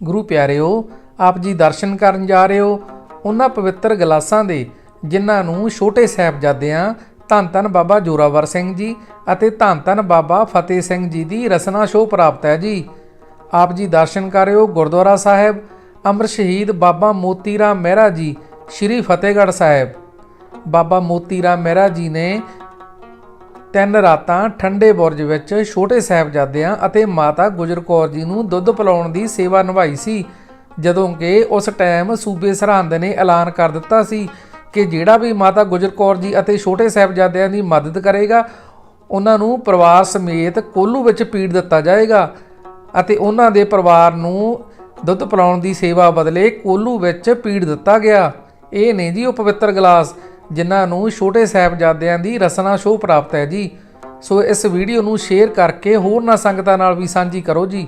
ਗੁਰੂ ਪਿਆਰਿਓ, ਆਪ ਜੀ ਦਰਸ਼ਨ ਕਰਨ ਜਾ ਰਹੇ ਹੋ। ਉਹਨਾਂ ਪਵਿੱਤਰ ਗਲਾਸਾਂ ਦੇ, ਜਿਨ੍ਹਾਂ ਨੂੰ ਛੋਟੇ ਸਾਹਿਬਜ਼ਾਦਿਆਂ ਧੰਨ ਧੰਨ ਬਾਬਾ ਜੋਰਾਵਰ ਸਿੰਘ ਜੀ ਅਤੇ ਧੰਨ ਧੰਨ ਬਾਬਾ ਫਤਿਹ ਸਿੰਘ ਜੀ ਦੀ ਰਸਨਾ ਸ਼ੋਅ ਪ੍ਰਾਪਤ ਹੈ ਜੀ। ਆਪ ਜੀ ਦਰਸ਼ਨ ਕਰਿਓ ਗੁਰਦੁਆਰਾ ਸਾਹਿਬ ਅਮਰ ਸ਼ਹੀਦ ਬਾਬਾ ਮੋਤੀ ਰਾਮ ਮਹਿਰਾ ਜੀ, ਸ਼੍ਰੀ ਫਤਿਹਗੜ੍ਹ ਸਾਹਿਬ। ਬਾਬਾ ਮੋਤੀ ਰਾਮ ਮਹਿਰਾ ਜੀ ਨੇ ਤਿੰਨ ਰਾਤਾਂ ਠੰਡੇ ਬੁਰਜ ਵਿੱਚ ਛੋਟੇ ਸਾਹਿਬਜ਼ਾਦਿਆਂ ਅਤੇ ਮਾਤਾ ਗੁਜਰ ਕੌਰ ਜੀ ਨੂੰ ਦੁੱਧ ਪਿਲਾਉਣ ਦੀ ਸੇਵਾ ਨਿਭਾਈ ਸੀ, ਜਦੋਂ ਕਿ ਉਸ ਟਾਈਮ ਸੂਬੇ ਸਰਹੰਦ ਨੇ ਐਲਾਨ ਕਰ ਦਿੱਤਾ ਸੀ ਕਿ ਜਿਹੜਾ ਵੀ ਮਾਤਾ ਗੁਜਰ ਕੌਰ ਜੀ ਅਤੇ ਛੋਟੇ ਸਾਹਿਬਜ਼ਾਦਿਆਂ ਦੀ ਮਦਦ ਕਰੇਗਾ, ਉਹਨਾਂ ਨੂੰ ਪਰਿਵਾਰ ਸਮੇਤ ਕੋਲੂ ਵਿੱਚ ਪੀੜ ਦਿੱਤਾ ਜਾਏਗਾ ਅਤੇ ਉਹਨਾਂ ਦੇ ਪਰਿਵਾਰ ਨੂੰ ਦੁੱਧ ਪਿਲਾਉਣ ਦੀ ਸੇਵਾ ਬਦਲੇ ਕੋਲੂ ਵਿੱਚ ਪੀੜ ਦਿੱਤਾ ਗਿਆ। ਇਹ ਨਹੀਂ ਜੀ ਉਹ ਪਵਿੱਤਰ ਗਲਾਸ ਜਿਨ੍ਹਾਂ ਨੂੰ ਛੋਟੇ ਸਾਹਿਬਜ਼ਾਦਿਆਂ ਦੀ ਰਸਨਾ ਸ਼ੋਅ ਪ੍ਰਾਪਤ ਹੈ ਜੀ। ਸੋ ਇਸ ਵੀਡੀਓ ਨੂੰ ਸ਼ੇਅਰ ਕਰਕੇ ਹੋਰ ਨਾ ਸੰਗਤਾਂ ਨਾਲ ਵੀ ਸਾਂਝੀ ਕਰੋ ਜੀ।